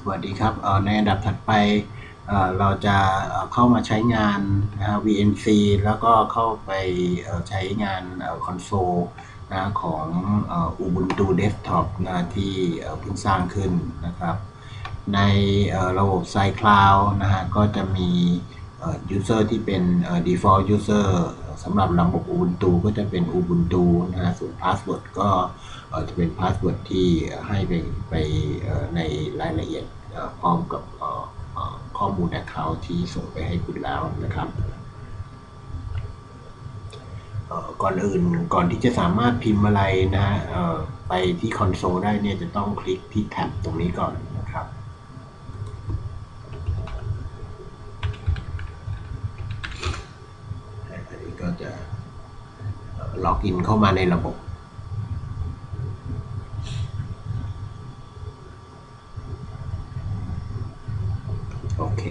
สวัสดีครับในอันดับถัดไปเราจะเข้ามาใช้งาน VNC แล้วก็เข้าไปใช้งานคอนโซลนะของ Ubuntu Desktop นะที่เพิ่งสร้างขึ้นนะครับ ในระบบ SideCloud นะฮะก็จะมี user ที่เป็น default user สำหรับระบบ Ubuntu ก็จะเป็น Ubuntu นะฮะส่วน password ก็ จะเป็น password ที่ให้ไปไปในรายละเอียดพร้อมกับข้อมูล account ที่ส่งไปให้คุณแล้วนะครับก่อนอื่นก่อนที่จะสามารถพิมพ์อะไรนะฮะไปที่คอนโซลได้เนี่ยจะต้องคลิกที่แท็บตรงนี้ก่อนนะครับอันนี้ก็จะล็อกอินเข้ามาในระบบ โอเค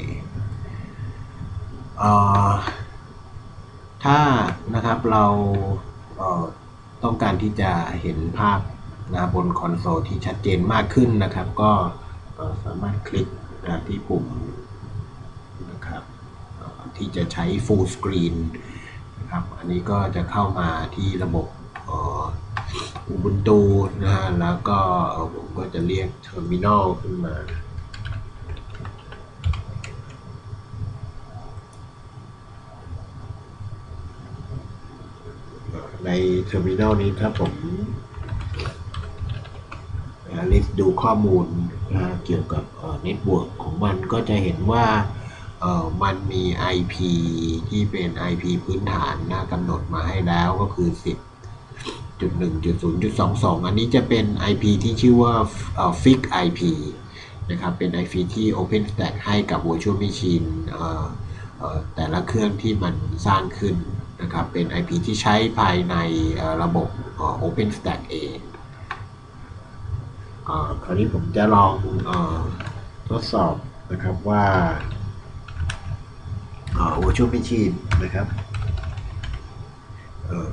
เอ่อถ้านะ ครับเราเต้องการที่จะเห็นภาพนะบนคอนโซลที่ชัดเจนมากขึ้นนะครับ ก็สามารถคลิกนะที่ปุ่มนะครับที่จะใช้ full screen นะครับอันนี้ก็จะเข้ามาที่ระบบอ่อ Ubuntu นะฮะแล้วก็ผมก็จะเรียก Terminal ขึ้นมา ในเทอร์มินอลนี้ถ้าผมลิสต์ดูข้อมูลนะเกี่ยวกับเน็ตเวิร์กของมันก็จะเห็นว่ามันมี IP ที่เป็น IP พื้นฐานนะกำหนดมาให้แล้วก็คือ 10.1.0.22 อันนี้จะเป็น IP ที่ชื่อว่าเอ่อ Fix IP นะครับเป็น IP ที่ OpenStack ให้กับ Virtual Machine แต่ละเครื่องที่มันสร้างขึ้น นะครับเป็น IP ที่ใช้ภายในระบบ OpenStack เองคราวนี้ผมจะลองอทดสอบนะครับว่า Virtual Machine นะครับ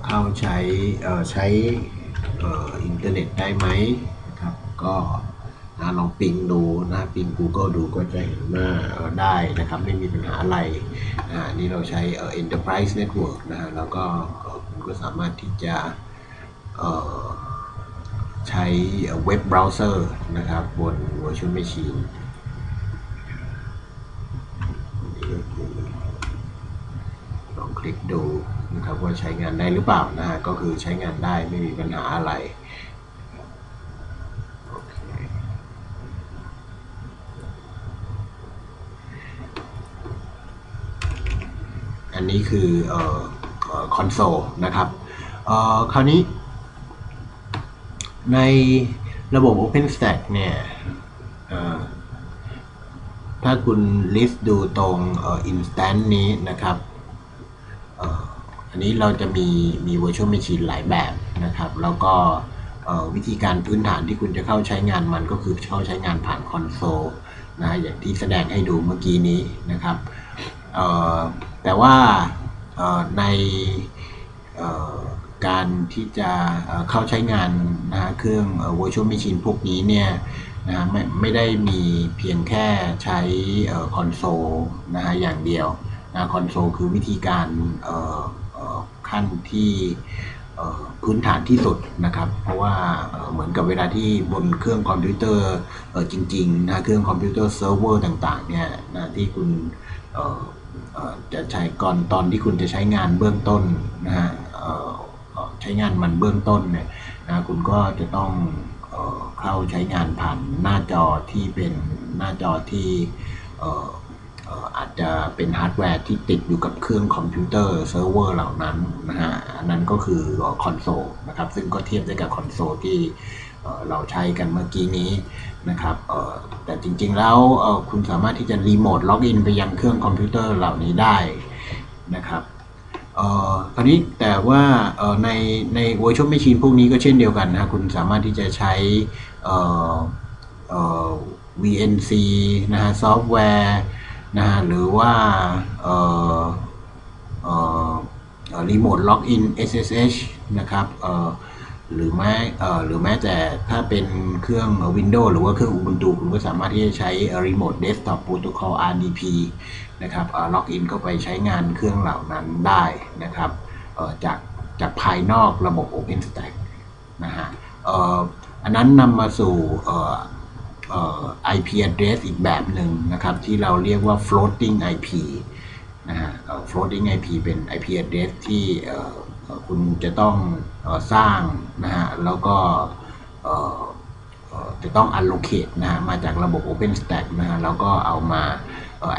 เข้าใช้ใช้อินเทอร์เน็ตได้ไหมนะครับก็ นะลองปิงดูนะปิง Google ดูก็จะเห็นว่าได้นะครับไม่มีปัญหาอะไรนะอันนี่เราใช้เอ่อ Enterprise Network นะฮะแล้วก็คุณก็สามารถที่จะใช้เว็บเบราว์เซอร์นะครับบน Virtual Machine นี่ก็คือลองคลิกดูนะครับว่าใช้งานได้หรือเปล่านะฮะก็คือใช้งานได้ไม่มีปัญหาอะไรโอเค อันนี้คือคอนโซลนะครับคราวนี้ในระบบ OpenStack เนี่ยถ้าคุณ list ดูตรงอ่อ instance นี้นะครับอันนี้เราจะมีมี virtual machine หลายแบบนะครับ แล้วก็วิธีการพื้นฐานที่คุณจะเข้าใช้งานมันก็คือเข้าใช้งานผ่านคอนโซลนะอย่างที่แสดงให้ดูเมื่อกี้นี้นะครับ แต่ว่าในการที่จะเข้าใช้งานนะฮะเครื่องเอ่อ virtual machine พวกนี้เนี่ยนะฮะไม่ไม่ได้มีเพียงแค่ใช้คอนโซลนะฮะอย่างเดียวนะคอนโซลคือวิธีการขั้นที่พื้นฐานที่สุดนะครับ เพราะว่าเหมือนกับเวลาที่บนเครื่องคอมพิวเตอร์จริงๆนะเครื่องคอมพิวเตอร์เซิร์ฟเวอร์ต่างๆเนี่ยนะที่คุณ จะใช้ก่อนตอนที่คุณจะใช้งานเบื้องต้นนะฮะใช้งานมันเบื้องต้นเนี่ยนะคุณก็จะต้องเข้าใช้งานผ่านหน้าจอที่เป็นหน้าจอที่อาจจะเป็นฮาร์ดแวร์ที่ติดอยู่กับเครื่องคอมพิวเตอร์เซิร์ฟเวอร์เหล่านั้นนะฮะอันนั้นก็คือคอนโซลนะครับซึ่งก็เทียบได้กับคอนโซลที่ เราใช้กันเมื่อกี้นี้นะครับแต่จริงๆแล้วคุณสามารถที่จะรีโมทล็อกอินไปยังเครื่องคอมพิวเตอร์เหล่านี้ได้นะครับเอ่อครนี้แต่ว่าในใน virtual machine พวกนี้ก็เช่นเดียวกันนะคุณสามารถที่จะใช้ VNC นะฮะซอฟต์แวร์นะฮะหรือว่ารีโมทล็อกอิน SSH นะครับ หรือแม้เอ่อหรือแม้แต่ถ้าเป็นเครื่อง Windows หรือว่าเครื่อง Ubuntu คุณก็สามารถที่จะใช้ Remote Desktop Protocol RDP นะครับล็อกอินเข้าไปใช้งานเครื่องเหล่านั้นได้นะครับเอ่อจากจากภายนอกระบบ OpenStack นะฮะเอ่ออันนั้นนำมาสู่เอ่อเอ่อ IP address อีกแบบหนึ่งนะครับ ที่เราเรียกว่า floating IP นะฮะเอ่อ floating IP เป็น IP address ที่เอ่อเอ่อ คุณจะต้องสร้างนะฮะแล้วก็จะต้อง allocate นะฮะมาจากระบบ OpenStack นะฮะแล้วก็เอามา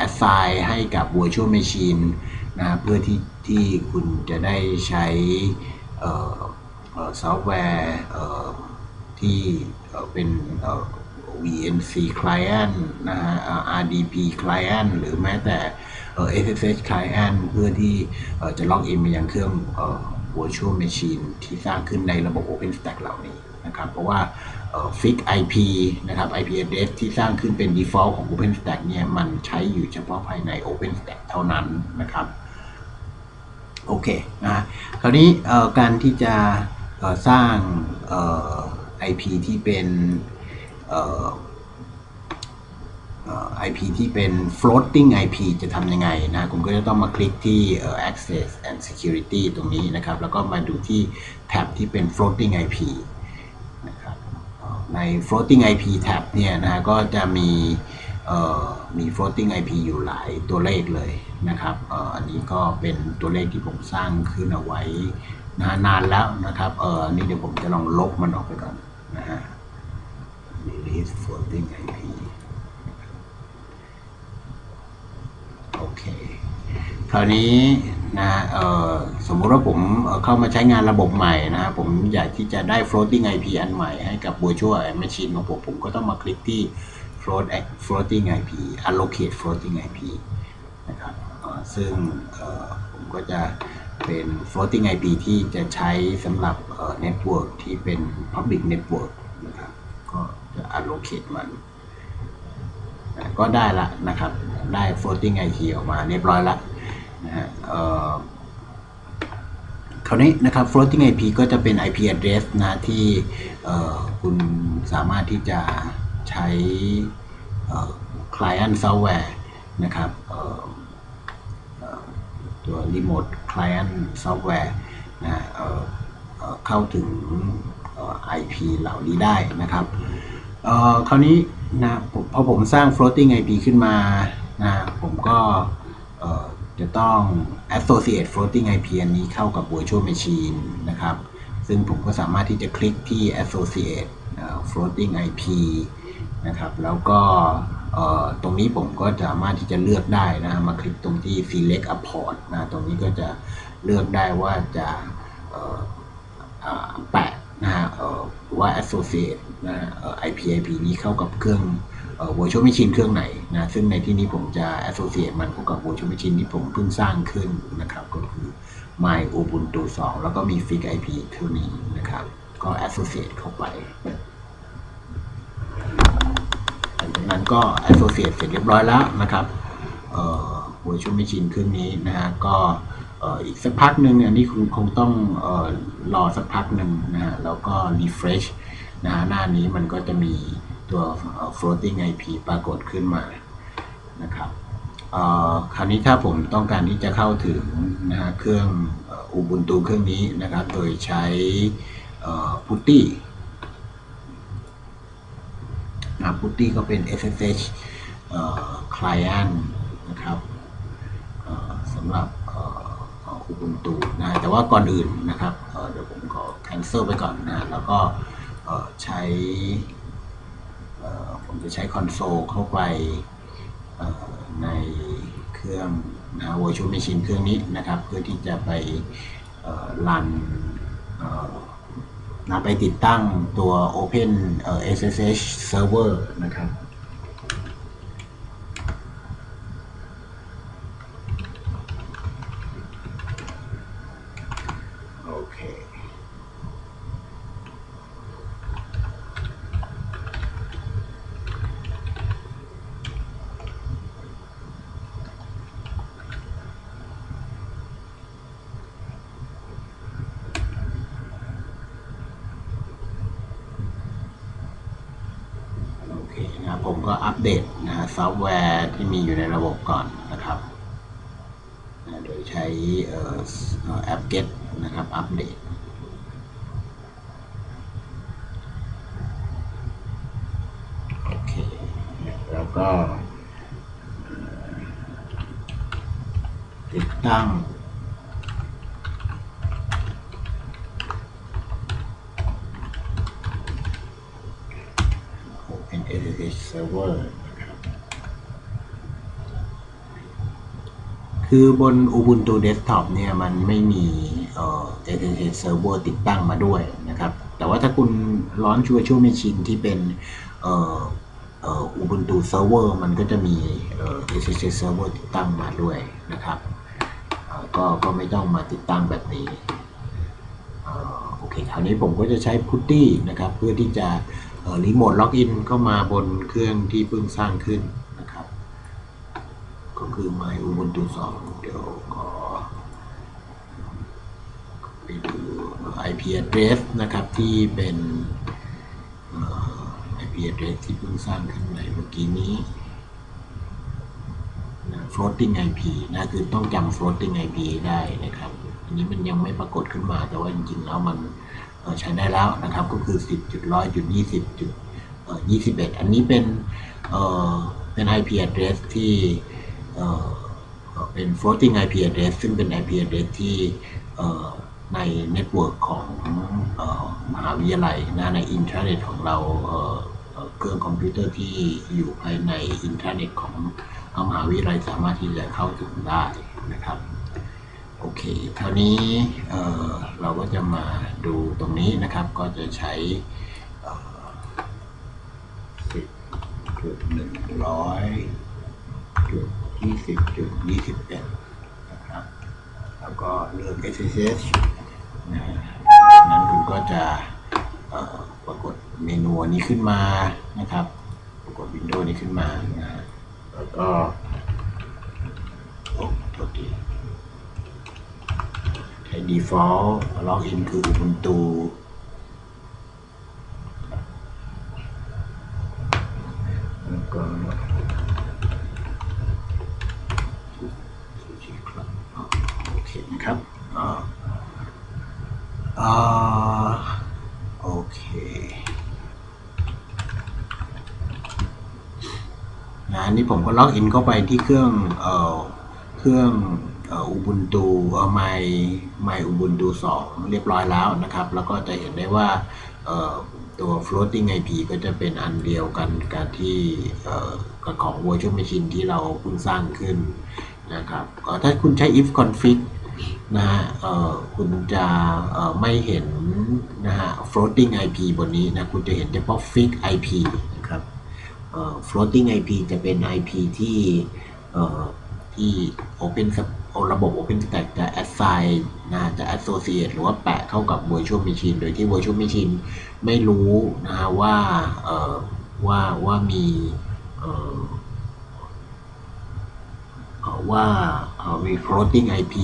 assign ให้กับ virtual machine นะะเพื่อที่ที่คุณจะได้ใช้ซอฟต์แวร์ที่เป็น VNC client นะฮะ RDP client หรือแม้แต่ SSH client เพื่อที่จะล็อกอินมายังเครื่อง virtual machine ที่สร้างขึ้นในระบบ OpenStack เหล่านี้นะครับ เพราะว่าเอ่อ fix IP นะครับ IP address ที่สร้างขึ้นเป็น default ของ OpenStack เนี่ย มันใช้อยู่เฉพาะภายใน OpenStack เท่านั้นนะครับ โอเคนะคราวนี้การที่จะสร้างเอ่อ IP ที่เป็น IP ที่เป็น floating IP จะทำยังไงนะคุณก็จะต้องมาคลิกที่ access and security ตรงนี้นะครับ แล้วก็มาดูที่แท็บที่เป็น floating IP นะครับใน floating IP tab เนี่ยนะก็จะมีมี floating IP อยู่หลายตัวเลขเลยนะครับอ,อ,อันนี้ก็เป็นตัวเลขที่ผมสร้างขึ้นเอาไว้นานแล้วนะครับเอออันนี้เดี๋ยวผมจะลองลบมันออกไปก่อนนะฮะ delete floating IP โอเค คราวนี้นะเอ่อสมมุติว่าผมเข้ามาใช้งานระบบใหม่นะฮะผมอยากที่จะได้ floating IP อันใหม่ให้กับ virtual machine ของผมผมก็ต้องมาคลิกที่ float floating IP allocate floating IP นะครับอ่อซึ่งเอ่อผมก็จะเป็น floating IP ที่จะใช้สำหรับเอ่อ network ที่เป็น public network นะครับก็จะ allocate มันก็ได้ละนะครับ ได้ floating IP ออกมาเรียบร้อยละ นะฮะคราวนี้นะครับ floating IP ก็จะเป็น IP address นะที่คุณสามารถที่จะใช้ client software นะครับตัว remote client software นะเเเข้าถึง IP เหล่านี้ได้นะครับคราวนี้นะพอผมสร้าง floating IP ขึ้นมานะผมก็ จะต้อง associate floating IP อันนี้เข้ากับ virtual machine นะครับ ซึ่งผมก็สามารถที่จะคลิกที่ associate เอ่อ floating IP นะครับ แล้วก็ตรงนี้ผมก็สามารถที่จะเลือกได้นะ มาคลิกตรงที่ select a port นะ ตรงนี้ก็จะเลือกได้ว่าจะแปะนะฮะว่า associate นะฮะเอ่อ IP IP นี้เข้ากับเครื่อง virtual machine เครื่องไหนนะซึ่งในที่นี้ผมจะ associate มันกับ virtual machine ที่ผมเพิ่งสร้างขึ้นนะครับ ก็คือ my ubuntu 2 แล้วก็มี fix IP เท่านี้นะครับ ก็ associate เข้าไปหลังจากนั้นก็ associate เสร็จเรียบร้อยแล้วนะครับเอ่อ virtual machine เครื่องนี้นะฮะก็อ,อีกสักพักหนึ่งอันนี้คงคงต้องออรอสักพักหนึ่งนะฮะแล้วก็ refresh นะฮะหน้านี้มันก็จะมี ตัว floating IP ปรากฏขึ้นมานะครับคราวนี้ถ้าผมต้องการที่จะเข้าถึงนะฮะเครื่องอ่อ Ubuntu เครื่องนี้นะครับ โดยใช้ PuTTY นะ PuTTY ก็เป็น SSH client นะครับสำหรับอ่อเอ่อ Ubuntu นะแต่ว่าก่อนอื่นนะครับเดี๋ยวผมขอ cancel ไปก่อนนะแล้วก็ใช้ ผมจะใช้คอนโซลเข้าไปในเครื่องนะ virtual machine เครื่องนี้นะครับ เพื่อที่จะไปเอ่อรันนะไปติดตั้งตัว Open SSH Server นะครับ โอเค โนะครับผม ก็อัปเดตนะฮะซอฟต์แวร์ที่มีอยู่ในระบบก่อนนะครับโดยใช้อ่อเอ่อแอป Get นะครับอัปเดตโอเคแล้วก็ติดตั้ง is server นะครับ คือบน Ubuntu Desktop เนี่ยมันไม่มีเอ่อ SSH Server ติดตั้งมาด้วยนะครับ แต่ว่าถ้าคุณร้อนชัวร์ชั่ว Machine ที่เป็นเอ่อเอ่อ Ubuntu Server มันก็จะมีเอ่อ SSH Server ติดตั้งมาด้วยนะครับเอ่อก็ก็ไม่ต้องมาติดตั้งแบบนี้เอ่อโอเคคราวนี้ผมก็จะใช้ Putty นะครับ เพื่อที่จะ รีโมทล็อกอินเข้ามาบนเครื่องที่เพิ่งสร้างขึ้นนะครับ ก็คือ My Ubuntu 2 เดี๋ยวขอไปดู IP address นะครับที่เป็นเอ่อ IP address ที่เพิ่งสร้างขึ้นในเมื่อกี้นี้ floating IP นะคือต้องจำ floating IP ได้นะครับ อันนี้มันยังไม่ปรากฏขึ้นมาแต่ว่าจริงๆแล้วมัน ใช้ได้แล้วนะครับก็คือ 10.100.20.21อันนี้เป็นเอ่อเป็น IP address ที่เอ่อเอ่อเป็น floating IP address ซึ่งเป็น IP address ที่ในเน็ตเวิร์กของมหาวิทยาลัยนะในอินเทอร์เน็ตของเราเครื่องคอมพิวเตอร์ที่อยู่ภายในอินเทอร์เน็ตของมหาวิทยาลัยสามารถที่จะเข้าถึงได้นะครับ โอเคคราวนี้เเราก็จะมาดูตรงนี้นะครับ ก็จะใช้จุดหนึ่งร้อยจุดยี่สิบจุดยี่สิบเอ็ดนะครับ แล้วก็เลือก SSH นะนั้นคุณก็จะปรากฏเมนูนี้ขึ้นมานะครับ ปรากฏวินโดว์นี้ขึ้นมานะแล้วก็โอ้โทษที ใช้ default login คือ Ubuntu แล้วก็โอเคนะครับอ่าโอเคนะนนี้ผมก็ล็อกอินเข้าไปที่เครื่องเอ่อเครื่อง อ่อ Ubuntu เอ่อ My My Ubuntu 2เรียบร้อยแล้วนะครับ แล้วก็จะเห็นได้ว่าตัว floating IP ก็จะเป็นอันเดียวกันกับที่กับของ virtual machine ที่เราเพิ่งสร้างขึ้นนะครับถ้าคุณใช้ if config นะฮะคุณจะไม่เห็นนะฮะ floating IP บนนี้นะ คุณจะเห็นเฉพาะ fix IP นะครับ floating IP จะเป็น IP ที่ที่ Open ระบบ OpenStack จะ assign นะจะ associate หรือว่าแปะเข้ากับ virtual machine โดยที่ virtual machine ไม่รู้นะฮะว่าเอ่อว่าว่ามีเอ่อเอ่อว่าเอ่อมี floating IP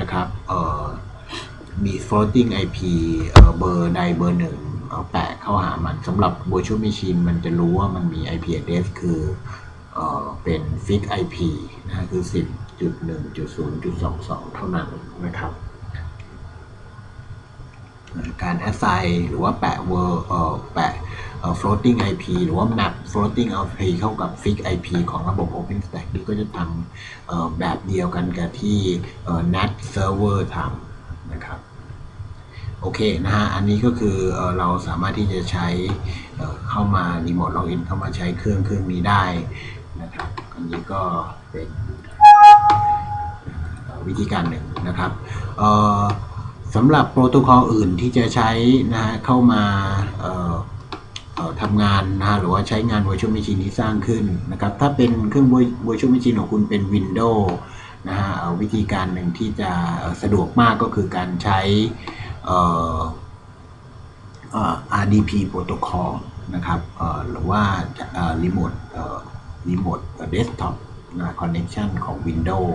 นะครับเอ่อมี floating IP เอ่อเบอร์ใดเบอร์หนึ่งเอาแปะเข้าหามันสำหรับ virtual machine มันจะรู้ว่ามันมี IP address คือเอ่ อเป็น fix IP นะฮะคือ10.1.0.22เท่านั้นนะครับ การ assign หรือว่าแปะ word เอ่อแปะเอ่อ floating IP หรือว่า map floating IP เข้ากับ fix IP ของระบบ OpenStack นี่ก็จะทำเอ่อแบบเดียวกันกับที่เอ่อ NAT server ทำนะครับโอเคนะฮะ อันนี้ก็คือเอ่อเราสามารถที่จะใช้เอ่อเข้ามา remote login เข้ามาใช้เครื่องเครื่องนี้ได้นะครับ อันนี้ก็เป็น วิธีการหนึ่งนะครับสำหรับโปรโตคอลอื่นที่จะใช้นะฮะเข้ามาทำงานนะฮะหรือว่าใช้งาน virtual machine ที่สร้างขึ้นนะครับถ้าเป็นเครื่อง virtual machine ของคุณเป็น Windows นะฮะวิธีการหนึ่งที่จะสะดวกมากก็คือการใช้ RDP โปรโตคอลนะครับหรือว่าเอ่อ remote เอ่อ remote desktop นะ connection ของ Windows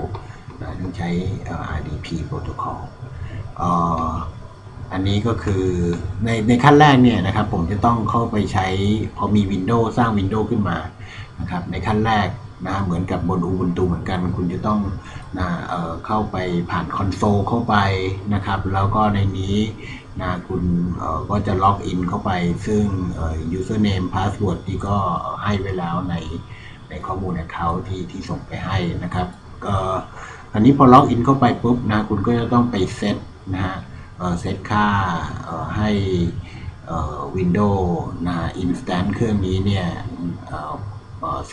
ต้องใช้อ่อ RDP โปรโตคอลอันนี้ก็คือในในขั้นแรกเนี่ยนะครับผมจะต้องเข้าไปใช้พอมี Windows สร้าง Windows ขึ้นมานะครับในขั้นแรกนะเหมือนกับบน Ubuntu เหมือนกันคุณจะต้องนะเเข้าไปผ่านคอนโซลเข้าไปนะครับแล้วก็ในนี้นะคุณก็จะล็อกอินเข้าไป ซึ่งเอ่อ username password ที่ก็ให้ไว้แล้วในในข้อมูล account ที่ที่ส่งไปให้นะครับก็ อันนี้พอล็อกอินเข้าไปปุ๊บนะคุณก็จะต้องไปเซตนะฮะเซตค่าให้ Windows นะ Instant เครื่องนี้เนี่ย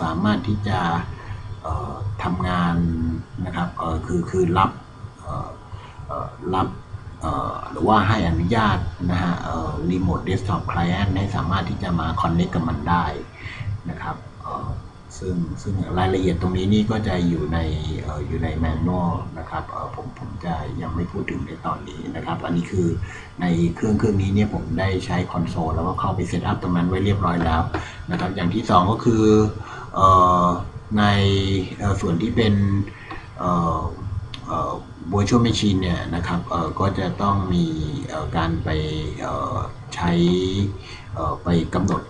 สามารถที่จะทำงานนะครับคือคือรับรับหรือว่าให้อนุญาตนะฮะเอ่อ Remote Desktop Client ให้สามารถที่จะมา Connect กับมันได้นะครับ ซึ่งซึ่งรายละเอียดตรงนี้นี่ก็จะอยู่ในอออยู่ในแมนนวลนะครับผมผมจะยังไม่พูดถึงในตอนนี้นะครับ อันนี้คือในเครื่องเครื่องนี้เนี่ยผมได้ใช้คอนโซลแล้วก็เข้าไปเซตอัพตรงนั้นไว้เรียบร้อยแล้วนะครับ อย่างที่สองก็คืออในส่วนที่เป็นเอ่อเอ่อ virtual machine เนี่ยนะครับก็จะต้องมีการไปใช้ไปกำหนด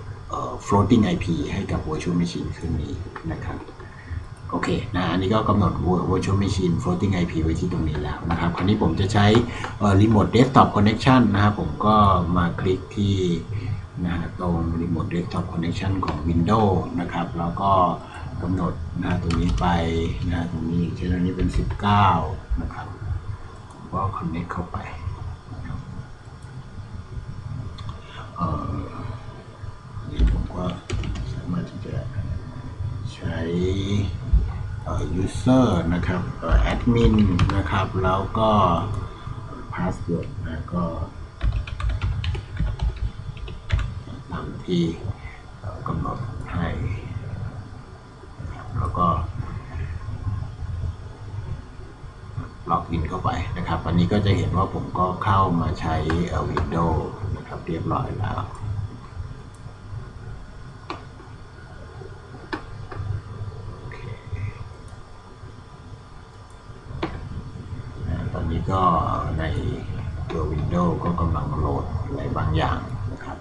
floating IP ให้กับ virtual machine เครื่องนี้นะครับโอเคนะอันนี้ก็กำหนด virtual machine floating IP ไว้ที่ตรงนี้แล้วนะครับ คราวนี้ผมจะใช้ remote desktop connection นะครับ ผมก็มาคลิกที่นะฮะตรง remote desktop connection ของ Windows นะครับ แล้วก็กำหนดนะตรงนี้ไปนะตรงนี้เช่นอันนี้เป็น 19 นะครับผมก็ connect เข้าไปนะครับเอ่ออันนี้ผมก็สามารถที่จะ ใช้เอ่อ user นะครับเอ่อ admin นะครับ แล้วก็ password นะก็ตามที่กำหนดให้แล้วก็ล็อกอินเข้าไปนะครับ อันนี้ก็จะเห็นว่าผมก็เข้ามาใช้อ่อ Windows นะครับ เรียบร้อยแล้ว โอเคนะตอนนี้ ก็ในตัว Windows ก็กำลังโหลดอะไรบางอย่างนะครับ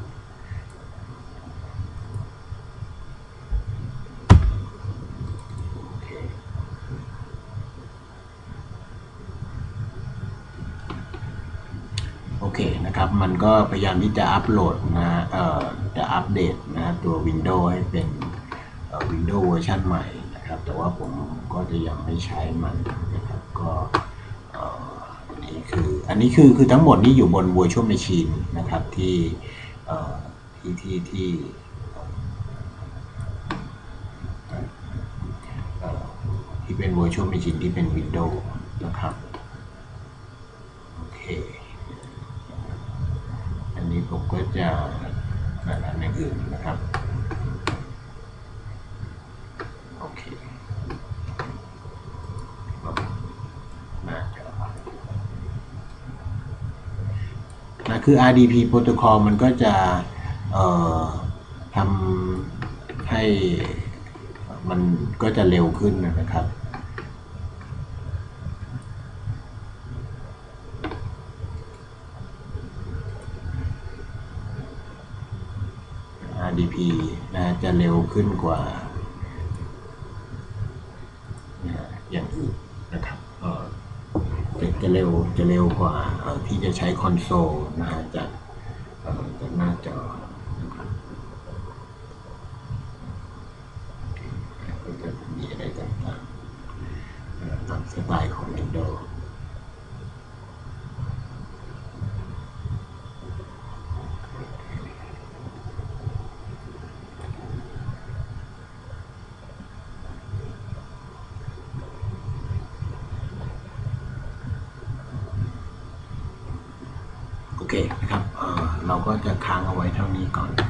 โอเคนะครับ มันก็พยายามที่จะอัปโหลดนะเอ่อจะอัปเดตนะตัว Windows ให้เป็น Windows เวอร์ชันใหม่นะครับ แต่ว่าผมก็จะยังไม่ใช้มันนะครับก็ คืออันนี้คือคือทั้งหมดนี้อยู่บน Virtual Machine นะครับที่ที่ที่ที่เอ่อที่เป็น Virtual Machine ที่เป็น Windows นะครับโอเคอันนี้ผมก็จะแบบอันอื่นนะครับ โอเคหน้าจอ คือ RDP protocol มันก็จะทำให้มันก็จะเร็วขึ้นนะครับ RDP นะจะเร็วขึ้นกว่าอย่างอื่นนะครับจะเร็วจะเร็วกว่า ที่จะใช้คอนโซลนะฮะจะกเอ่อจากหน้าจอนะครับก็จะมีอะไรต่างๆนะตามสไตล์ของ Windows โอเคนะครับเอ่อเรา ก็จะค้างเอาไว้เท่านี้ก่อน